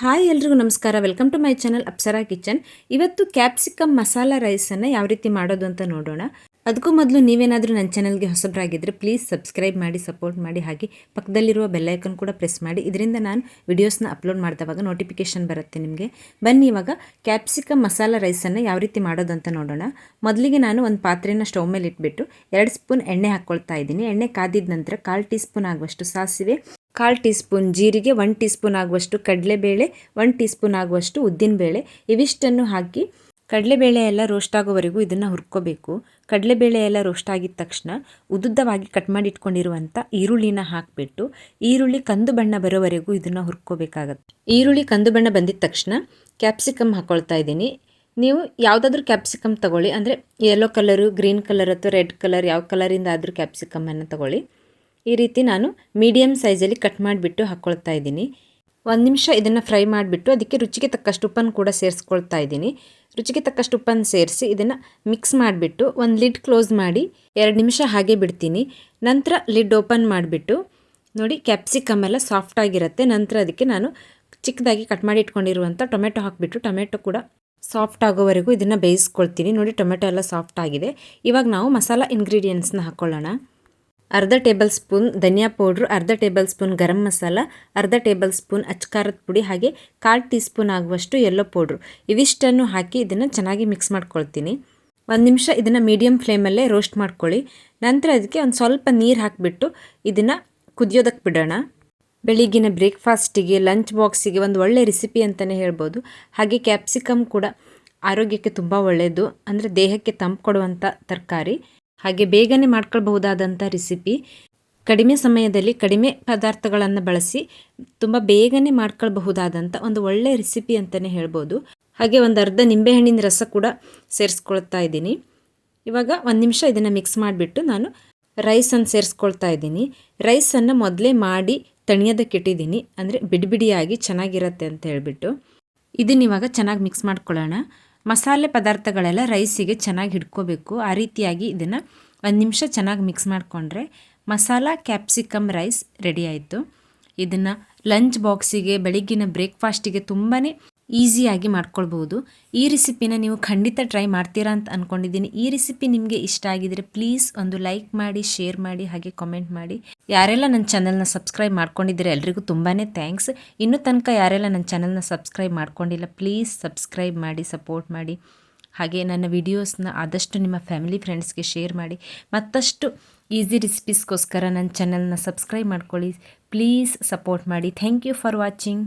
Hi ಎಲ್ರಿಗೂ ನಮಸ್ಕಾರ. Welcome to my channel Apsara kitchen ಇವತ್ತು ಕ್ಯಾಪ್ಸಿಕಮ್ ಮಸಾಲ ರೈಸನ್ನು ಯಾವ ರೀತಿ ಮಾಡೋದು ಅಂತ ನೋಡೋಣ. ಅದಕ್ಕೂ ಮೊದಲು ನೀವೇನಾದರೂ ನನ್ನ ಚಾನಲ್ಗೆ ಹೊಸಬರಾಗಿದ್ದರೆ ಪ್ಲೀಸ್ ಸಬ್ಸ್ಕ್ರೈಬ್ ಮಾಡಿ ಸಪೋರ್ಟ್ ಮಾಡಿ, ಹಾಗೆ ಪಕ್ಕದಲ್ಲಿರುವ ಬೆಲ್ಲೈಕನ್ ಕೂಡ ಪ್ರೆಸ್ ಮಾಡಿ. ಇದರಿಂದ ನಾನು ವಿಡಿಯೋಸ್ನ ಅಪ್ಲೋಡ್ ಮಾಡಿದವಾಗ ನೋಟಿಫಿಕೇಷನ್ ಬರುತ್ತೆ ನಿಮಗೆ. ಬನ್ನಿ, ಇವಾಗ ಕ್ಯಾಪ್ಸಿಕಮ್ ಮಸಾಲ ರೈಸನ್ನು ಯಾವ ರೀತಿ ಮಾಡೋದು ಅಂತ ನೋಡೋಣ. ಮೊದಲಿಗೆ ನಾನು ಒಂದು ಪಾತ್ರೆಯನ್ನು ಸ್ಟವ್ ಮೇಲೆ ಇಟ್ಬಿಟ್ಟು ಎರಡು ಸ್ಪೂನ್ ಎಣ್ಣೆ ಹಾಕ್ಕೊಳ್ತಾ ಇದ್ದೀನಿ. ಎಣ್ಣೆ ಕಾದಿದ ನಂತರ ಕಾಲು ಟೀ ಸ್ಪೂನ್ ಆಗುವಷ್ಟು ಸಾಸಿವೆ ಕಾಲು ಟೀ ಸ್ಪೂನ್ ಜೀರಿಗೆ ಒನ್ ಟೀ ಸ್ಪೂನ್ ಆಗುವಷ್ಟು ಕಡಲೆಬೇಳೆ ಒನ್ ಟೀ ಸ್ಪೂನ್ ಆಗುವಷ್ಟು ಉದ್ದಿನಬೇಳೆ, ಇವಿಷ್ಟನ್ನು ಹಾಕಿ ಕಡಲೆಬೇಳೆ ಎಲ್ಲ ರೋಸ್ಟ್ ಆಗೋವರೆಗೂ ಇದನ್ನು ಹುರ್ಕೋಬೇಕು. ಕಡಲೆಬೇಳೆ ಎಲ್ಲ ರೋಸ್ಟ್ ಆಗಿದ ತಕ್ಷಣ ಉದ್ದುದ್ದವಾಗಿ ಕಟ್ ಮಾಡಿ ಇಟ್ಕೊಂಡಿರುವಂಥ ಈರುಳ್ಳಿನ ಹಾಕಿಬಿಟ್ಟು ಈರುಳ್ಳಿ ಕಂದು ಬಣ್ಣ ಬರೋವರೆಗೂ ಇದನ್ನು ಹುರ್ಕೋಬೇಕಾಗತ್ತೆ. ಈರುಳ್ಳಿ ಕಂದು ಬಣ್ಣ ಬಂದಿದ ತಕ್ಷಣ ಕ್ಯಾಪ್ಸಿಕಮ್ ಹಾಕ್ಕೊಳ್ತಾ ಇದ್ದೀನಿ. ನೀವು ಯಾವುದಾದ್ರೂ ಕ್ಯಾಪ್ಸಿಕಮ್ ತಗೊಳ್ಳಿ. ಅಂದರೆ ಯೆಲ್ಲೋ ಕಲರು ಗ್ರೀನ್ ಕಲರ್ ಅಥವಾ ರೆಡ್ ಕಲರ್ ಯಾವ ಕಲರಿಂದ ಆದರೂ ಕ್ಯಾಪ್ಸಿಕಮನ್ನು ತಗೊಳ್ಳಿ. ಈ ರೀತಿ ನಾನು ಮೀಡಿಯಮ್ ಸೈಜಲ್ಲಿ ಕಟ್ ಮಾಡಿಬಿಟ್ಟು ಹಾಕ್ಕೊಳ್ತಾ ಇದ್ದೀನಿ. ಒಂದು ನಿಮಿಷ ಇದನ್ನು ಫ್ರೈ ಮಾಡಿಬಿಟ್ಟು ಅದಕ್ಕೆ ರುಚಿಗೆ ತಕ್ಕಷ್ಟು ಉಪ್ಪನ್ನು ಕೂಡ ಸೇರಿಸ್ಕೊಳ್ತಾ ಇದ್ದೀನಿ. ರುಚಿಗೆ ತಕ್ಕಷ್ಟು ಉಪ್ಪನ್ನು ಸೇರಿಸಿ ಇದನ್ನು ಮಿಕ್ಸ್ ಮಾಡಿಬಿಟ್ಟು ಒಂದು ಲಿಡ್ ಕ್ಲೋಸ್ ಮಾಡಿ ಎರಡು ನಿಮಿಷ ಹಾಗೆ ಬಿಡ್ತೀನಿ. ನಂತರ ಲಿಡ್ ಓಪನ್ ಮಾಡಿಬಿಟ್ಟು ನೋಡಿ ಕ್ಯಾಪ್ಸಿಕಮ್ ಎಲ್ಲ ಸಾಫ್ಟ್ ಆಗಿರುತ್ತೆ. ನಂತರ ಅದಕ್ಕೆ ನಾನು ಚಿಕ್ಕದಾಗಿ ಕಟ್ ಮಾಡಿ ಇಟ್ಕೊಂಡಿರುವಂಥ ಟೊಮೆಟೊ ಹಾಕಿಬಿಟ್ಟು ಟೊಮೆಟೊ ಕೂಡ ಸಾಫ್ಟ್ ಆಗೋವರೆಗೂ ಇದನ್ನು ಬೇಯಿಸ್ಕೊಳ್ತೀನಿ. ನೋಡಿ ಟೊಮೆಟೊ ಎಲ್ಲ ಸಾಫ್ಟ್ ಆಗಿದೆ. ಇವಾಗ ನಾವು ಮಸಾಲ ಇಂಗ್ರೀಡಿಯೆಂಟ್ಸ್ನ ಹಾಕ್ಕೊಳ್ಳೋಣ ಅರ್ಧ ಟೇಬಲ್ ಸ್ಪೂನ್ ಧನಿಯಾ ಪೌಡ್ರು, ಅರ್ಧ ಟೇಬಲ್ ಸ್ಪೂನ್ ಗರಂ ಮಸಾಲ, ಅರ್ಧ ಟೇಬಲ್ ಸ್ಪೂನ್ ಅಚ್ಕಾರದ ಪುಡಿ ಹಾಗೆ ಕಾಲು ಟೀ ಸ್ಪೂನ್ ಆಗುವಷ್ಟು ಎಲ್ಲೋ ಪೌಡ್ರು ಇವಿಷ್ಟನ್ನು ಹಾಕಿ ಇದನ್ನು ಚೆನ್ನಾಗಿ ಮಿಕ್ಸ್ ಮಾಡ್ಕೊಳ್ತೀನಿ. ಒಂದು ನಿಮಿಷ ಇದನ್ನು ಮೀಡಿಯಮ್ ಫ್ಲೇಮಲ್ಲೇ ರೋಸ್ಟ್ ಮಾಡ್ಕೊಳ್ಳಿ. ನಂತರ ಅದಕ್ಕೆ ಒಂದು ಸ್ವಲ್ಪ ನೀರು ಹಾಕಿಬಿಟ್ಟು ಇದನ್ನು ಕುದಿಯೋದಕ್ಕೆ ಬಿಡೋಣ. ಬೆಳಿಗ್ಗಿನ ಬ್ರೇಕ್ಫಾಸ್ಟಿಗೆ ಲಂಚ್ ಬಾಕ್ಸಿಗೆ ಒಂದು ಒಳ್ಳೆ ರೆಸಿಪಿ ಅಂತಲೇ ಹೇಳ್ಬೋದು. ಹಾಗೆ ಕ್ಯಾಪ್ಸಿಕಮ್ ಕೂಡ ಆರೋಗ್ಯಕ್ಕೆ ತುಂಬ ಒಳ್ಳೆಯದು ಅಂದರೆ ದೇಹಕ್ಕೆ ತಂಪು ಕೊಡುವಂಥ ತರಕಾರಿ. ಹಾಗೆ ಬೇಗನೆ ಮಾಡ್ಕೊಳ್ಬಹುದಾದಂಥ ರೆಸಿಪಿ ಕಡಿಮೆ ಸಮಯದಲ್ಲಿ ಕಡಿಮೆ ಪದಾರ್ಥಗಳನ್ನು ಬಳಸಿ ತುಂಬ ಬೇಗನೆ ಮಾಡ್ಕೊಳ್ಬಹುದಾದಂಥ ಒಂದು ಒಳ್ಳೆಯ ರೆಸಿಪಿ ಅಂತಲೇ ಹೇಳ್ಬೋದು. ಹಾಗೆ ಒಂದು ಅರ್ಧ ನಿಂಬೆಹಣ್ಣಿನ ರಸ ಕೂಡ ಸೇರಿಸ್ಕೊಳ್ತಾ ಇದ್ದೀನಿ. ಇವಾಗ ಒಂದು ನಿಮಿಷ ಇದನ್ನು ಮಿಕ್ಸ್ ಮಾಡಿಬಿಟ್ಟು ನಾನು ರೈಸನ್ನು ಸೇರಿಸ್ಕೊಳ್ತಾ ಇದ್ದೀನಿ. ರೈಸನ್ನು ಮೊದಲೇ ಮಾಡಿ ತಣಿಯೋದಕ್ಕೆ ಇಟ್ಟಿದ್ದೀನಿ ಅಂದರೆ ಬಿಡಿ ಬಿಡಿಯಾಗಿ ಚೆನ್ನಾಗಿರುತ್ತೆ ಅಂತ ಹೇಳಿಬಿಟ್ಟು. ಇದನ್ನ ಇವಾಗ ಚೆನ್ನಾಗಿ ಮಿಕ್ಸ್ ಮಾಡ್ಕೊಳ್ಳೋಣ. ಮಸಾಲೆ ಪದಾರ್ಥಗಳೆಲ್ಲ ರೈಸಿಗೆ ಚೆನ್ನಾಗಿ ಹಿಡ್ಕೋಬೇಕು. ಆ ರೀತಿಯಾಗಿ ಇದನ್ನು ಒಂದು ನಿಮಿಷ ಚೆನ್ನಾಗಿ ಮಿಕ್ಸ್ ಮಾಡಿಕೊಂಡ್ರೆ ಮಸಾಲ ಕ್ಯಾಪ್ಸಿಕಮ್ ರೈಸ್ ರೆಡಿ ಆಯಿತು. ಇದನ್ನು ಲಂಚ್ ಬಾಕ್ಸಿಗೆ ಬೆಳಗ್ಗಿನ ಬ್ರೇಕ್ಫಾಸ್ಟಿಗೆ ತುಂಬಾ ಈಸಿಯಾಗಿ ಮಾಡ್ಕೊಳ್ಬೋದು ಈ ರೆಸಿಪಿನ ನೀವು ಖಂಡಿತ ಟ್ರೈ ಮಾಡ್ತೀರಾ ಅಂತ ಅಂದ್ಕೊಂಡಿದ್ದೀನಿ ಈ ರೆಸಿಪಿ ನಿಮಗೆ ಇಷ್ಟ ಆಗಿದರೆ ಪ್ಲೀಸ್ ಒಂದು ಲೈಕ್ ಮಾಡಿ, ಶೇರ್ ಮಾಡಿ, ಹಾಗೆ ಕಾಮೆಂಟ್ ಮಾಡಿ. ಯಾರೆಲ್ಲ ನನ್ನ ಚಾನಲ್ನ ಸಬ್ಸ್ಕ್ರೈಬ್ ಮಾಡ್ಕೊಂಡಿದ್ದೀರಾ ಎಲ್ರಿಗೂ ತುಂಬಾ ಥ್ಯಾಂಕ್ಸ್. ಇನ್ನೂ ತನಕ ಯಾರೆಲ್ಲ ನನ್ನ ಚಾನಲ್ನ ಸಬ್ಸ್ಕ್ರೈಬ್ ಮಾಡ್ಕೊಂಡಿಲ್ಲ, ಪ್ಲೀಸ್ ಸಬ್ಸ್ಕ್ರೈಬ್ ಮಾಡಿ, ಸಪೋರ್ಟ್ ಮಾಡಿ. ಹಾಗೆ ನನ್ನ ವಿಡಿಯೋಸ್ನ ಆದಷ್ಟು ನಿಮ್ಮ ಫ್ಯಾಮಿಲಿ ಫ್ರೆಂಡ್ಸ್ಗೆ ಶೇರ್ ಮಾಡಿ. ಮತ್ತಷ್ಟು ಈಸಿ ರೆಸಿಪೀಸ್ಗೋಸ್ಕರ ನನ್ನ ಚಾನಲ್ನ ಸಬ್ಸ್ಕ್ರೈಬ್ ಮಾಡ್ಕೊಳ್ಳಿ. ಪ್ಲೀಸ್ ಸಪೋರ್ಟ್ ಮಾಡಿ. Thank you for watching.